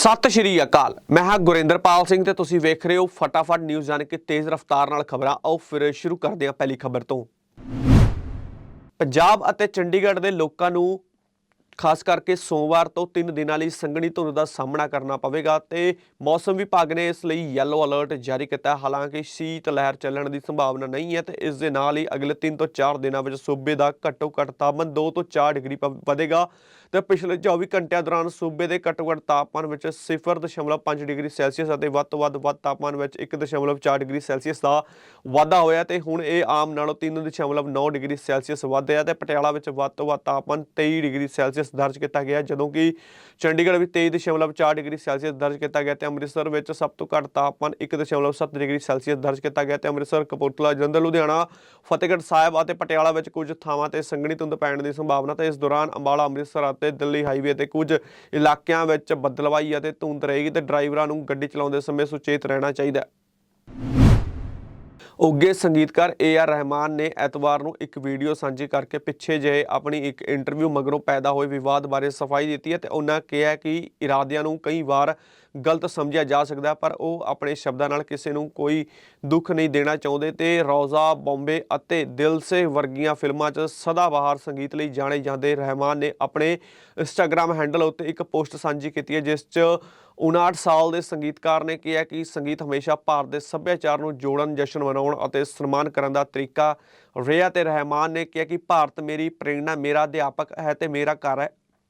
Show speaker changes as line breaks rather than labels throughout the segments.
ਸਤਿ ਸ਼੍ਰੀ ਅਕਾਲ। ਮੈਂ ਹਾਂ ਗੁਰਿੰਦਰਪਾਲ ਸਿੰਘ ਤੇ ਤੁਸੀਂ ਵੇਖ ਰਹੇ ਹੋ ਫਟਾਫਟ ਨਿਊਜ਼ ਜਾਣ ਕਿ ਤੇਜ਼ ਰਫ਼ਤਾਰ ਨਾਲ ਖਬਰਾਂ। ਆਓ ਫਿਰ ਸ਼ੁਰੂ ਕਰਦੇ ਹਾਂ ਪਹਿਲੀ ਖਬਰ ਤੋਂ। ਪੰਜਾਬ ਅਤੇ ਚੰਡੀਗੜ੍ਹ ਦੇ ਲੋਕਾਂ ਨੂੰ ਖਾਸ ਕਰਕੇ ਸੋਮਵਾਰ ਤੋਂ 3 ਦਿਨਾਂ ਲਈ ਸੰਘਣੀ ਧੁੰਦ ਦਾ ਸਾਹਮਣਾ ਕਰਨਾ ਪਵੇਗਾ ਤੇ ਮੌਸਮ ਵਿਭਾਗ ਨੇ ਇਸ ਲਈ ਯੈਲੋ ਅਲਰਟ ਜਾਰੀ ਕੀਤਾ। ਹਾਲਾਂਕਿ ਸ਼ੀਤ ਲਹਿਰ ਚੱਲਣ ਦੀ ਸੰਭਾਵਨਾ ਨਹੀਂ ਹੈ ਤੇ ਇਸ ਦੇ ਨਾਲ ਹੀ ਅਗਲੇ 3 ਤੋਂ 4 ਦਿਨਾਂ ਵਿੱਚ ਸੂਬੇ ਦਾ ਘੱਟੋ ਘੱਟ ਤਾਪਮਾਨ 2 ਤੋਂ 4 ਡਿਗਰੀ ਪ- ਵਧੇਗਾ ਤੇ ਪਿਛਲੇ 24 ਘੰਟਿਆਂ ਦੌਰਾਨ ਸੂਬੇ ਦੇ ਘੱਟੋ ਘੱਟ ਤਾਪਮਾਨ ਵਿੱਚ 0.5 ਡਿਗਰੀ ਸੈਲਸੀਅਸ ਅਤੇ ਵੱਧ ਤੋਂ ਵੱਧ ਵੱਧ ਤਾਪਮਾਨ ਵਿੱਚ 1.4 ਡਿਗਰੀ ਸੈਲਸੀਅਸ ਦਾ ਵਾਧਾ ਹੋਇਆ ਤੇ ਹੁਣ ਇਹ ਆਮ ਨਾਲੋਂ 3.9 ਡਿਗਰੀ ਸੈਲਸੀਅਸ ਵੱਧ ਵਧਿਆ ਤੇ ਪਟਿਆਲਾ ਵਿੱਚ ਵੱਧ ਤੋਂ ਵੱਧ ਤਾਪਮਾਨ 23 ਡਿਗਰੀ ਸੈਲਸੀਅਸ ਦਰਜ ਕੀਤਾ ਗਿਆ, ਜਦੋਂ ਕਿ ਚੰਡੀਗੜ੍ਹ ਵਿੱਚ 23.4 ਡਿਗਰੀ ਸੈਲਸੀਅਸ ਦਰਜ ਕੀਤਾ ਗਿਆ ਤੇ ਅੰਮ੍ਰਿਤਸਰ ਵਿੱਚ ਸਭ ਤੋਂ ਘੱਟ ਤਾਪਮਾਨ 1.7 ਡਿਗਰੀ ਸੈਲਸੀਅਸ ਦਰਜ ਕੀਤਾ ਗਿਆ ਤੇ ਅੰਮ੍ਰਿਤਸਰ, ਕਪੂਰਥਲਾ, ਜਲੰਧਰ, ਲੁਧਿਆਣਾ, ਫਤਿਹਗੜ੍ਹ ਸਾਹਿਬ ਅਤੇ ਪਟਿਆਲਾ ਵਿੱਚ ਕੁਝ ਥਾਵਾਂ ਤੇ ਸੰਘਣੀ ਧੁੰਦ ਪੈਣ ਦੀ ਸੰਭਾਵਨਾ ਤੇ ਇਸ ਦੌਰਾਨ ਅੰਬਾਲਾ, ਅੰਮ੍ਰਿਤਸਰ ਅਤੇ ਦਿੱਲੀ ਹਾਈਵੇ ਤੇ ਕੁਝ ਇਲਾਕਿਆਂ ਵਿੱਚ ਬੱਦਲਵਾਈ ਅਤੇ ਧੁੰਦ ਰਹੇਗੀ ਤੇ ਡਰਾਈਵਰਾਂ ਨੂੰ ਗੱਡੀ ਚਲਾਉਂਦੇ ਸਮੇਂ ਸੁਚੇਤ ਰਹਿਣਾ ਚਾਹੀਦਾ ਹੈ। ਉੱਗੇ ਸੰਗੀਤਕਾਰ ਏ ਆਰ ਰਹਿਮਾਨ ਨੇ ਐਤਵਾਰ ਨੂੰ ਇੱਕ ਵੀਡੀਓ ਸਾਂਝੀ ਕਰਕੇ ਪਿੱਛੇ ਜਿਹੇ ਆਪਣੀ ਇੱਕ ਇੰਟਰਵਿਊ ਮਗਰੋਂ ਪੈਦਾ ਹੋਏ ਵਿਵਾਦ ਬਾਰੇ ਸਫ਼ਾਈ ਦਿੱਤੀ ਹੈ ਤੇ ਉਹਨਾਂ ਕਿਹਾ ਕਿ ਇਰਾਦਿਆਂ ਨੂੰ ਕਈ ਵਾਰ ਗਲਤ ਸਮਝਿਆ ਜਾ ਸਕਦਾ ਪਰ ਉਹ ਆਪਣੇ ਸ਼ਬਦਾਂ ਨਾਲ ਕਿਸੇ ਨੂੰ ਕੋਈ ਦੁੱਖ ਨਹੀਂ ਦੇਣਾ ਚਾਹੁੰਦੇ ਤੇ ਰੌਜ਼ਾ, ਬੰਬੇ ਅਤੇ ਦਿਲ ਸੇ ਵਰਗੀਆਂ ਫਿਲਮਾਂ 'ਚ ਸਦਾਬਹਾਰ ਸੰਗੀਤ ਲਈ ਜਾਣੇ ਜਾਂਦੇ ਰਹਿਮਾਨ ਨੇ ਆਪਣੇ ਇੰਸਟਾਗ੍ਰam ਹੈਂਡਲ ਉੱਤੇ ਇੱਕ ਪੋਸਟ ਸਾਂਝੀ ਕੀਤੀ ਹੈ, ਜਿਸ 'ਚ 59 ਸਾਲ ਦੇ ਸੰਗੀਤਕਾਰ ਨੇ ਕਿਹਾ ਕਿ ਸੰਗੀਤ ਹਮੇਸ਼ਾ ਭਾਰਤ ਦੇ ਸੱਭਿਆਚਾਰ ਨੂੰ ਜੋੜਨ, ਜਸ਼ਨ ਮਨਾਉਣ ਅਤੇ ਸਨਮਾਨ ਕਰਨ ਦਾ ਤਰੀਕਾ ਰਿਹਾ ਤੇ ਰਹਿਮਾਨ ਨੇ ਕਿਹਾ ਕਿ ਭਾਰਤ ਮੇਰੀ ਪ੍ਰੇਰਣਾ, ਮੇਰਾ ਅਧਿਆਪਕ ਹੈ ਤੇ ਮੇਰਾ ਘਰ ਹੈ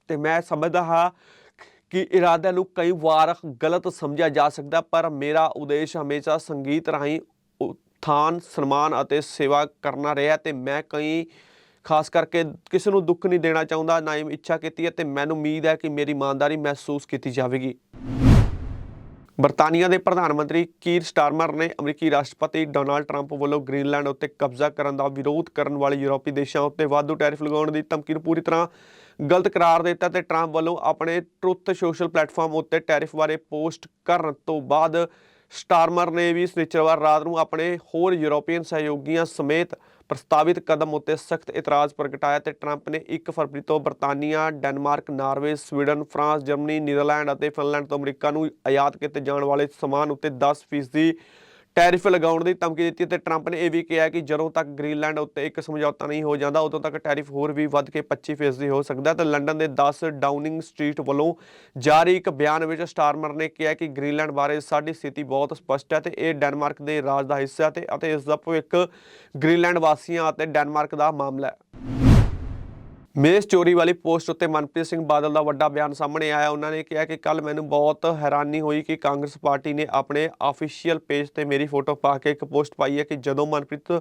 ਤੇ ਮੈਂ ਸਮਝਦਾ ਹਾਂ ਕਿ ਇਰਾਦਿਆਂ ਨੂੰ ਕਈ ਵਾਰ ਗਲਤ ਸਮਝਿਆ ਜਾ ਸਕਦਾ, ਪਰ ਮੇਰਾ ਉਦੇਸ਼ ਹਮੇਸ਼ਾ ਸੰਗੀਤ ਰਾਹੀਂ ਉਥਾਨ ਸਨਮਾਨ ਅਤੇ ਸੇਵਾ ਕਰਨਾ ਰਿਹਾ ਤੇ ਮੈਂ ਕਈ, ਖਾਸ ਕਰਕੇ ਕਿਸੇ ਨੂੰ ਦੁੱਖ ਨਹੀਂ ਦੇਣਾ ਚਾਹੁੰਦਾ, ਨਾ ਹੀ ਇੱਛਾ ਕੀਤੀ ਹੈ ਤੇ ਮੈਨੂੰ ਉਮੀਦ ਹੈ ਕਿ ਮੇਰੀ ਇਮਾਨਦਾਰੀ ਮਹਿਸੂਸ ਕੀਤੀ ਜਾਵੇਗੀ। ਬਰਤਾਨੀਆ ਦੇ ਪ੍ਰਧਾਨ ਮੰਤਰੀ ਕੀਰ ਸਟਾਰਮਰ ਨੇ ਅਮਰੀਕੀ ਰਾਸ਼ਟਰਪਤੀ ਡੋਨਾਲਡ ਟਰੰਪ ਵੱਲੋਂ ਗ੍ਰੀਨਲੈਂਡ ਉੱਤੇ ਕਬਜ਼ਾ ਕਰਨ ਦਾ ਵਿਰੋਧ ਕਰਨ ਵਾਲੇ ਯੂਰਪੀ ਦੇਸ਼ਾਂ ਉੱਤੇ ਵਾਧੂ ਟੈਰਿਫ ਲਗਾਉਣ ਦੀ ਧਮਕੀ ਨੂੰ ਪੂਰੀ ਤਰ੍ਹਾਂ ਗਲਤ ਕਰਾਰ ਦਿੱਤਾ ਤੇ ਟਰੰਪ ਵੱਲੋਂ ਆਪਣੇ ਟਰੁੱਥ ਸੋਸ਼ਲ ਪਲੇਟਫਾਰਮ ਉੱਤੇ ਟੈਰਿਫ ਬਾਰੇ ਪੋਸਟ ਕਰਨ ਤੋਂ ਬਾਅਦ ਸਟਾਰਮਰ ਨੇ ਵੀ ਸਨਿਚਰਵਾਰ ਰਾਤ ਨੂੰ ਆਪਣੇ ਹੋਰ ਯੂਰੋਪੀਅਨ ਸਹਿਯੋਗੀਆਂ ਸਮੇਤ ਪ੍ਰਸਤਾਵਿਤ ਕਦਮ ਉੱਤੇ ਸਖਤ ਇਤਰਾਜ਼ ਪ੍ਰਗਟਾਇਆ ਤੇ ਟਰੰਪ ਨੇ 1 ਫਰਵਰੀ ਤੋਂ ਬਰਤਾਨੀਆ, Denmark, Norway, Sweden, France, Germany, Netherland ਅਤੇ ਫਿਨਲੈਂਡ ਤੋਂ ਅਮਰੀਕਾ ਨੂੰ ਆਯਾਤ ਕੀਤੇ ਜਾਣ ਵਾਲੇ ਸਮਾਨ ਉੱਤੇ 10% ਟੈਰਿਫ ਲਗਾਉਣ ਦੀ ਧਮਕੀ ਦਿੱਤੀ ਤੇ ਟਰੰਪ ਨੇ ਇਹ ਵੀ ਕਿਹਾ ਕਿ ਜਦੋਂ ਤੱਕ ਗ੍ਰੀਨਲੈਂਡ ਉੱਤੇ ਇੱਕ ਸਮਝੌਤਾ ਨਹੀਂ ਹੋ ਜਾਂਦਾ, ਉਦੋਂ ਤੱਕ ਟੈਰਿਫ ਹੋਰ ਵੀ ਵੱਧ ਕੇ 25% ਹੋ ਸਕਦਾ ਹੈ। ਤੇ ਲੰਡਨ ਦੇ 10 ਡਾਊਨਿੰਗ ਸਟਰੀਟ ਵੱਲੋਂ ਜਾਰੀ ਇੱਕ ਬਿਆਨ ਵਿੱਚ ਸਟਾਰਮਰ ਨੇ ਕਿਹਾ ਕਿ ਗ੍ਰੀਨਲੈਂਡ ਬਾਰੇ ਸਾਡੀ ਸਥਿਤੀ ਬਹੁਤ ਸਪਸ਼ਟ ਹੈ ਤੇ ਇਹ ਡੈਨਮਾਰਕ ਦੇ ਰਾਜ ਦਾ ਹਿੱਸਾ ਹੈ ਤੇ ਅਤੇ ਇਸ ਦਾ ਭਵਿੱਖ ਗ੍ਰੀਨਲੈਂਡ ਵਾਸੀਆਂ ਅਤੇ ਡੈਨਮਾਰਕ ਦਾ ਮਾਮਲਾ ਹੈ। ਮੇਜ਼ ਚੋਰੀ ਵਾਲੀ ਪੋਸਟ ਉੱਤੇ ਮਨਪ੍ਰੀਤ ਸਿੰਘ ਬਾਦਲ ਦਾ ਵੱਡਾ ਬਿਆਨ ਸਾਹਮਣੇ ਆਇਆ। ਉਹਨਾਂ ਨੇ ਕਿਹਾ ਕਿ ਕੱਲ ਮੈਨੂੰ ਬਹੁਤ ਹੈਰਾਨੀ ਹੋਈ ਕਿ ਕਾਂਗਰਸ ਪਾਰਟੀ ਨੇ ਆਪਣੇ ਆਫੀਸ਼ੀਅਲ ਪੇਜ ਤੇ ਮੇਰੀ ਫੋਟੋ ਪਾ ਕੇ ਇੱਕ ਪੋਸਟ ਪਾਈ ਹੈ ਕਿ ਜਦੋਂ ਮਨਪ੍ਰੀਤ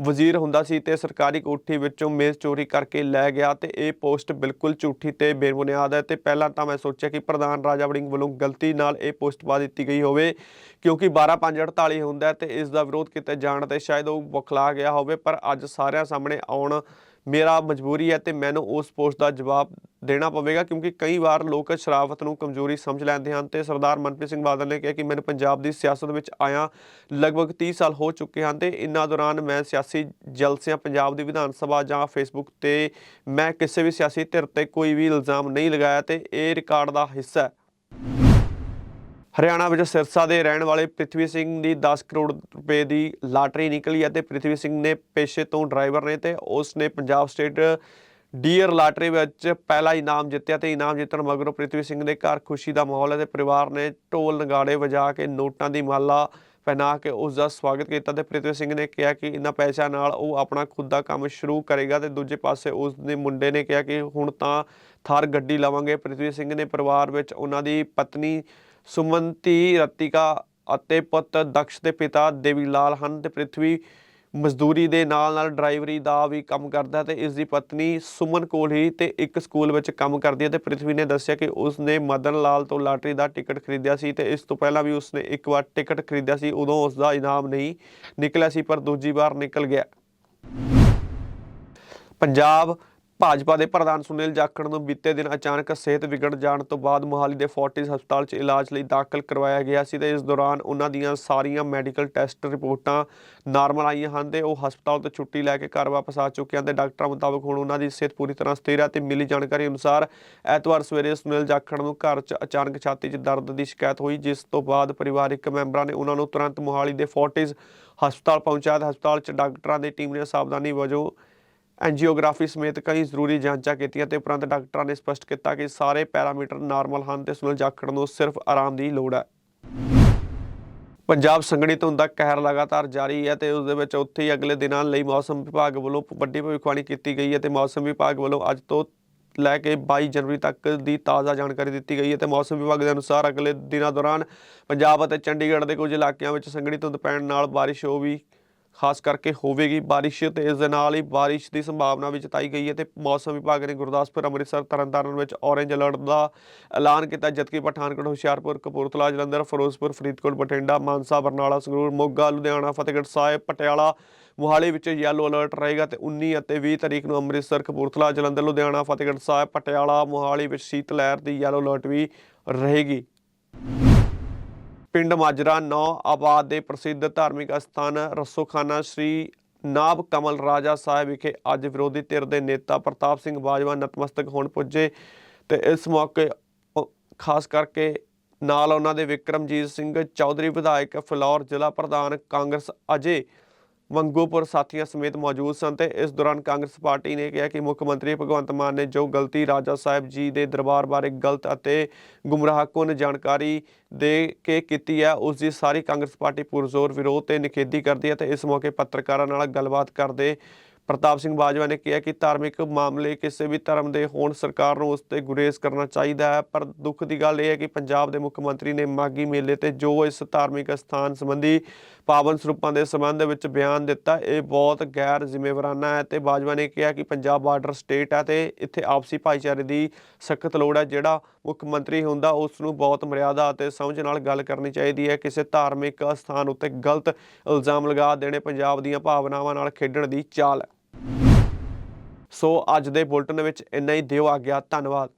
ਵਜ਼ੀਰ ਹੁੰਦਾ ਸੀ ਤੇ ਸਰਕਾਰੀ ਕੋਠੀ ਵਿੱਚੋਂ ਮੇਜ਼ ਚੋਰੀ ਕਰਕੇ ਲੈ ਗਿਆ ਤੇ ਇਹ ਪੋਸਟ ਬਿਲਕੁਲ ਝੂਠੀ ਤੇ ਬੇਬੁਨਿਆਦ ਹੈ। ਤੇ ਪਹਿਲਾਂ ਤਾਂ ਮੈਂ ਸੋਚਿਆ ਕਿ ਪ੍ਰਧਾਨ ਰਾਜਾ ਵੜਿੰਗ ਵੱਲੋਂ ਗਲਤੀ ਨਾਲ ਇਹ ਪੋਸਟ ਪਾ ਦਿੱਤੀ ਗਈ ਹੋਵੇ, ਕਿਉਂਕਿ 12548 ਹੁੰਦਾ ਹੈ ਤੇ ਇਸ ਦਾ ਵਿਰੋਧ ਕੀਤੇ ਜਾਣ ਤੇ ਸ਼ਾਇਦ ਉਹ ਬੁਖਲਾ ਗਿਆ ਹੋਵੇ, ਪਰ ਅੱਜ ਸਾਰਿਆਂ ਸਾਹਮਣੇ ਆਉਣ ਮੇਰਾ ਮਜਬੂਰੀ ਹੈ ਤੇ ਮੈਨੂੰ ਉਸ ਪੋਸਟ ਦਾ ਜਵਾਬ ਦੇਣਾ ਪਵੇਗਾ, ਕਿਉਂਕਿ ਕਈ ਵਾਰ ਲੋਕ ਸ਼ਰਾਫਤ ਨੂੰ ਕਮਜ਼ੋਰੀ ਸਮਝ ਲੈਂਦੇ ਹਨ ਤੇ ਸਰਦਾਰ ਮਨਪ੍ਰੀਤ ਸਿੰਘ ਬਾਦਲ ਨੇ ਕਿਹਾ ਕਿ ਮੈਨੂੰ ਪੰਜਾਬ ਦੀ ਸਿਆਸਤ ਵਿੱਚ ਆਇਆ ਲਗਭਗ 30 ਸਾਲ ਹੋ ਚੁੱਕੇ ਹਨ ਤੇ ਇਨਾਂ ਦੌਰਾਨ ਮੈਂ ਸਿਆਸੀ ਜਲਸਿਆਂ ਪੰਜਾਬ ਦੀ ਵਿਧਾਨ ਸਭਾ ਜਾਂ ਫੇਸਬੁੱਕ ਤੇ ਮੈਂ ਕਿਸੇ ਵੀ ਸਿਆਸੀ ਧਿਰ ਤੇ ਕੋਈ ਵੀ ਇਲਜ਼ਾਮ ਨਹੀਂ ਲਗਾਇਆ ਤੇ ਇਹ ਰਿਕਾਰਡ ਦਾ ਹਿੱਸਾ ਹੈ। ਹਰਿਆਣਾ ਵਿੱਚ ਸਿਰਸਾ ਦੇ ਰਹਿਣ ਵਾਲੇ ਪ੍ਰਿਥਵੀ ਸਿੰਘ ਦੀ 10 ਕਰੋੜ ਰੁਪਏ ਦੀ ਲਾਟਰੀ ਨਿਕਲੀ ਹੈ ਤੇ ਪ੍ਰਿਥਵੀ ਸਿੰਘ ਨੇ ਪੇਸ਼ੇ ਤੋਂ ਡਰਾਈਵਰ ਨੇ ਤੇ ਉਸ ਨੇ ਪੰਜਾਬ ਸਟੇਟ ਡੀਅਰ ਲਾਟਰੀ ਵਿੱਚ ਪਹਿਲਾ ਇਨਾਮ ਜਿੱਤਿਆ ਤੇ ਇਨਾਮ ਜਿੱਤਣ ਮਗਰੋਂ ਪ੍ਰਿਥਵੀ ਸਿੰਘ ਦੇ ਘਰ ਖੁਸ਼ੀ ਦਾ ਮਾਹੌਲ ਹੈ ਤੇ ਪਰਿਵਾਰ ਨੇ ਢੋਲ ਨਗਾੜੇ ਵਜਾ ਕੇ ਨੋਟਾਂ ਦੀ ਮਾਲਾ ਪਹਿਨਾ ਕੇ ਉਸ ਦਾ ਸਵਾਗਤ ਕੀਤਾ ਤੇ ਪ੍ਰਿਥਵੀ ਸਿੰਘ ਨੇ ਕਿਹਾ ਕਿ ਇਹਨਾਂ ਪੈਸਿਆਂ ਨਾਲ ਉਹ ਆਪਣਾ ਖੁਦ ਦਾ ਕੰਮ ਸ਼ੁਰੂ ਕਰੇਗਾ ਤੇ ਦੂਜੇ ਪਾਸੇ ਉਸ ਦੇ ਮੁੰਡੇ ਨੇ ਕਿਹਾ ਕਿ ਹੁਣ ਤਾਂ ਥਾਰ ਗੱਡੀ ਲਵਾਂਗੇ। ਪ੍ਰਿਥਵੀ ਸਿੰਘ ਨੇ ਪਰਿਵਾਰ ਵਿੱਚ ਉਹਨਾਂ ਦੀ ਪਤਨੀ ਸੁਮੰਤੀ ਰਤਿਕਾ ਅਤੇ ਪੁੱਤ ਦਕਸ਼ ਦੇ ਪਿਤਾ ਦੇਵੀ ਲਾਲ ਹਨ ਤੇ ਪ੍ਰਿਥਵੀ ਮਜ਼ਦੂਰੀ ਦੇ ਨਾਲ ਨਾਲ ਡਰਾਈਵਰੀ ਦਾ ਵੀ ਕੰਮ ਕਰਦਾ ਹੈ ਤੇ ਇਸ ਦੀ ਪਤਨੀ ਸੁਮਨ ਕੋਲ ਹੀ ਤੇ ਇੱਕ ਸਕੂਲ ਵਿੱਚ ਕੰਮ ਕਰਦੀ ਹੈ ਤੇ ਪ੍ਰਿਥਵੀ ਨੇ ਦੱਸਿਆ ਕਿ ਉਸ ਨੇ ਮਦਨ ਲਾਲ ਤੋਂ ਲਾਟਰੀ ਦਾ ਟਿਕਟ ਖਰੀਦਿਆ ਸੀ ਤੇ ਇਸ ਤੋਂ ਪਹਿਲਾਂ ਵੀ ਉਸ ਨੇ ਇੱਕ ਵਾਰ ਟਿਕਟ ਖਰੀਦਿਆ ਸੀ, ਉਦੋਂ ਉਸ ਦਾ ਇਨਾਮ ਨਹੀਂ ਨਿਕਲਿਆ ਸੀ ਪਰ ਦੂਜੀ ਵਾਰ ਨਿਕਲ ਗਿਆ। ਪੰਜਾਬ ਭਾਜਪਾ ਦੇ ਪ੍ਰਧਾਨ ਸੁਨੀਲ ਜਾਖੜ ਨੂੰ ਬੀਤੇ ਦਿਨ ਅਚਾਨਕ ਸਿਹਤ ਵਿਗੜ ਜਾਣ ਤੋਂ ਬਾਅਦ ਮੁਹਾਲੀ ਦੇ ਫੋਰਟਿਸ ਹਸਪਤਾਲ 'ਚ ਇਲਾਜ ਲਈ ਦਾਖਲ ਕਰਵਾਇਆ ਗਿਆ ਸੀ ਤੇ ਇਸ ਦੌਰਾਨ ਉਹਨਾਂ ਦੀਆਂ ਸਾਰੀਆਂ ਮੈਡੀਕਲ ਟੈਸਟ ਰਿਪੋਰਟਾਂ ਨਾਰਮਲ ਆਈਆਂ ਹਨ ਤੇ ਉਹ ਹਸਪਤਾਲ ਤੋਂ ਛੁੱਟੀ ਲੈ ਕੇ ਘਰ ਵਾਪਸ ਆ ਚੁੱਕੇ ਹਨ ਤੇ ਡਾਕਟਰਾਂ ਮੁਤਾਬਕ ਹੁਣ ਉਹਨਾਂ ਦੀ ਸਿਹਤ ਪੂਰੀ ਤਰ੍ਹਾਂ ਸਥਿਰ ਹੈ ਤੇ ਮਿਲੀ ਜਾਣਕਾਰੀ ਅਨੁਸਾਰ ਐਤਵਾਰ ਸਵੇਰੇ ਸੁਨੀਲ ਜਾਖੜ ਨੂੰ ਘਰ 'ਚ ਅਚਾਨਕ ਛਾਤੀ 'ਚ ਦਰਦ ਦੀ ਸ਼ਿਕਾਇਤ ਹੋਈ, ਜਿਸ ਤੋਂ ਬਾਅਦ ਪਰਿਵਾਰਕ ਮੈਂਬਰਾਂ ਨੇ ਉਹਨਾਂ ਨੂੰ ਤੁਰੰਤ ਮੁਹਾਲੀ ਦੇ ਫੋਰਟਿਸ ਹਸਪਤਾਲ ਪਹੁੰਚਾਇਆ ਤੇ ਹਸਪਤਾਲ 'ਚ ਡਾਕਟਰਾਂ ਦੀ ਟੀਮ ਨੇ ਸਾਵਧਾਨੀ ਵਜੋਂ ਐਂਜੀਓਗ੍ਰਾਫੀ ਸਮੇਤ ਕਈ ਜ਼ਰੂਰੀ ਜਾਂਚਾਂ ਕੀਤੀਆਂ ਤੇ ਉਪਰੰਤ ਡਾਕਟਰਾਂ ਨੇ ਸਪਸ਼ਟ ਕੀਤਾ ਕਿ ਸਾਰੇ ਪੈਰਾਮੀਟਰ ਨਾਰਮਲ ਹਨ ਤੇ ਸੁਨੀਲ ਜਾਖੜ ਨੂੰ ਸਿਰਫ ਆਰਾਮ ਦੀ ਲੋੜ ਹੈ। ਪੰਜਾਬ ਸੰਘਣੀ ਧੁੰਦ ਦਾ ਕਹਿਰ ਲਗਾਤਾਰ ਜਾਰੀ ਹੈ ਤੇ ਉਸ ਦੇ ਵਿੱਚ ਉੱਥੇ ਹੀ ਅਗਲੇ ਦਿਨਾਂ ਲਈ ਮੌਸਮ ਵਿਭਾਗ ਵੱਲੋਂ ਵੱਡੀ ਭਵਿੱਖਬਾਣੀ ਕੀਤੀ ਗਈ ਹੈ ਤੇ ਮੌਸਮ ਵਿਭਾਗ ਵੱਲੋਂ ਅੱਜ ਤੋਂ ਲੈ ਕੇ 22 ਜਨਵਰੀ ਤੱਕ ਦੀ ਤਾਜ਼ਾ ਜਾਣਕਾਰੀ ਦਿੱਤੀ ਗਈ ਹੈ ਤੇ ਮੌਸਮ ਵਿਭਾਗ ਦੇ ਅਨੁਸਾਰ ਅਗਲੇ ਦਿਨਾਂ ਦੌਰਾਨ ਪੰਜਾਬ ਅਤੇ ਚੰਡੀਗੜ੍ਹ ਦੇ ਕੁਝ ਇਲਾਕਿਆਂ ਵਿੱਚ ਸੰਘਣੀ ਧੁੰਦ ਪੈਣ ਨਾਲ ਬਾਰਿਸ਼ ਹੋ ਵੀ ਖਾਸ ਕਰਕੇ ਹੋਵੇਗੀ ਬਾਰਿਸ਼ ਤੇ ਇਸ ਦੇ ਨਾਲ ਹੀ ਬਾਰਿਸ਼ ਦੀ ਸੰਭਾਵਨਾ ਵੀ ਜਤਾਈ ਗਈ ਹੈ ਤੇ ਮੌਸਮ ਵਿਭਾਗ ਨੇ ਗੁਰਦਾਸਪੁਰ, ਅੰਮ੍ਰਿਤਸਰ, ਤਰਨਤਾਰਨ ਵਿੱਚ ਔਰੇਂਜ ਅਲਰਟ ਦਾ ਐਲਾਨ ਕੀਤਾ, ਜਦਕਿ ਪਠਾਨਕੋਟ, ਹੁਸ਼ਿਆਰਪੁਰ, ਕਪੂਰਥਲਾ, ਜਲੰਧਰ, ਫਿਰੋਜ਼ਪੁਰ, ਫਰੀਦਕੋਟ, ਬਠਿੰਡਾ, ਮਾਨਸਾ, ਬਰਨਾਲਾ, ਸੰਗਰੂਰ, ਮੋਗਾ, ਲੁਧਿਆਣਾ, ਫਤਿਹਗੜ੍ਹ ਸਾਹਿਬ, ਪਟਿਆਲਾ, ਮੋਹਾਲੀ ਵਿੱਚ ਯੈਲੋ ਅਲਰਟ ਰਹੇਗਾ ਤੇ 19 ਅਤੇ 20 ਤਰੀਕ ਨੂੰ ਅੰਮ੍ਰਿਤਸਰ, ਕਪੂਰਥਲਾ, ਜਲੰਧਰ, ਲੁਧਿਆਣਾ, ਫਤਿਹਗੜ੍ਹ ਸਾਹਿਬ, ਪਟਿਆਲਾ, ਮੋਹਾਲੀ ਵਿੱਚ ਸ਼ੀਤ ਲਹਿਰ ਦੀ ਯੈਲੋ ਅਲਰਟ ਵੀ ਰਹੇਗੀ। ਪਿੰਡ ਮਾਜਰਾ ਨੌ ਆਬਾਦ ਦੇ ਪ੍ਰਸਿੱਧ ਧਾਰਮਿਕ ਅਸਥਾਨ ਰਸੋਖਾਨਾ ਸ੍ਰੀ ਨਾਭ ਕਮਲ ਰਾਜਾ ਸਾਹਿਬ ਵਿਖੇ ਅੱਜ ਵਿਰੋਧੀ ਧਿਰ ਦੇ ਨੇਤਾ ਪ੍ਰਤਾਪ ਸਿੰਘ ਬਾਜਵਾ ਨਤਮਸਤਕ ਹੋਣ ਪੁੱਜੇ ਤੇ ਇਸ ਮੌਕੇ ਖਾਸ ਕਰਕੇ ਨਾਲ ਉਹਨਾਂ ਦੇ ਵਿਕਰਮਜੀਤ ਸਿੰਘ ਚੌਧਰੀ, ਵਿਧਾਇਕ, ਫਲੌਰ ਜ਼ਿਲ੍ਹਾ ਪ੍ਰਧਾਨ ਕਾਂਗਰਸ ਅਜੇ ਮੰਗੂਪੁਰ ਸਾਥੀਆਂ ਸਮੇਤ ਮੌਜੂਦ ਸਨ ਤੇ ਇਸ ਦੌਰਾਨ ਕਾਂਗਰਸ ਪਾਰਟੀ ਨੇ ਕਿਹਾ ਕਿ ਮੁੱਖ ਮੰਤਰੀ ਭਗਵੰਤ ਮਾਨ ਨੇ ਜੋ ਗਲਤੀ ਰਾਜਾ ਸਾਹਿਬ ਜੀ ਦੇ ਦਰਬਾਰ ਬਾਰੇ ਗਲਤ ਅਤੇ ਗੁੰਮਰਾਹਕੁੰਨ ਜਾਣਕਾਰੀ ਦੇ ਕੇ ਕੀਤੀ ਹੈ, ਉਸ ਦੀ ਸਾਰੀ ਕਾਂਗਰਸ ਪਾਰਟੀ ਪੁਰਜ਼ੋਰ ਵਿਰੋਧ ਤੇ ਨਿਖੇਧੀ ਕਰਦੀ ਹੈ ਤੇ ਇਸ ਮੌਕੇ ਪੱਤਰਕਾਰਾਂ ਨਾਲ ਗੱਲਬਾਤ ਕਰਦੇ ਪ੍ਰਤਾਪ ਸਿੰਘ ਬਾਜਵਾ ਨੇ ਕਿਹਾ ਕਿ ਧਾਰਮਿਕ ਮਾਮਲੇ ਕਿਸੇ ਵੀ ਧਰਮ ਦੇ ਹੋਣ ਸਰਕਾਰ ਨੂੰ ਉਸ ਤੇ ਗੁਰੇਜ਼ ਕਰਨਾ ਚਾਹੀਦਾ ਹੈ, ਪਰ ਦੁੱਖ ਦੀ ਗੱਲ ਇਹ ਹੈ ਕਿ ਪੰਜਾਬ ਦੇ ਮੁੱਖ ਮੰਤਰੀ ਨੇ ਮਾਗੀ ਮੇਲੇ ਤੇ ਜੋ ਇਸ ਧਾਰਮਿਕ ਸਥਾਨ ਸੰਬੰਧੀ ਪਾਵਨ ਸਰੂਪਾਂ ਦੇ ਸੰਬੰਧ ਵਿੱਚ ਬਿਆਨ ਦਿੱਤਾ, ਇਹ ਬਹੁਤ ਗੈਰ ਜ਼ਿੰਮੇਵਾਰਾਨਾ ਹੈ ਤੇ ਬਾਜਵਾ ਨੇ ਕਿਹਾ ਕਿ ਪੰਜਾਬ ਬਾਰਡਰ ਸਟੇਟ ਹੈ ਤੇ ਇੱਥੇ ਆਪਸੀ ਭਾਈਚਾਰੇ ਦੀ ਸਖਤ ਲੋੜ ਹੈ, ਜਿਹੜਾ ਮੁੱਖ ਮੰਤਰੀ ਹੁੰਦਾ, ਉਸ ਨੂੰ ਬਹੁਤ ਮਰਿਆਦਾ ਅਤੇ ਸਮਝ ਨਾਲ ਗੱਲ ਕਰਨੀ ਚਾਹੀਦੀ ਹੈ। ਕਿਸੇ ਧਾਰਮਿਕ ਸਥਾਨ ਉੱਤੇ ਗਲਤ ਇਲਜ਼ਾਮ ਲਗਾ ਦੇਣੇ ਪੰਜਾਬ ਦੀਆਂ ਭਾਵਨਾਵਾਂ ਨਾਲ ਖੇਡਣ ਦੀ ਚਾਲ ਹੈ। ਸੋ ਅੱਜ ਦੇ ਬੁਲਟਨ ਵਿੱਚ ਇੰਨਾ ਹੀ। ਦਿਓ ਆ ਗਿਆ ਧੰਨਵਾਦ।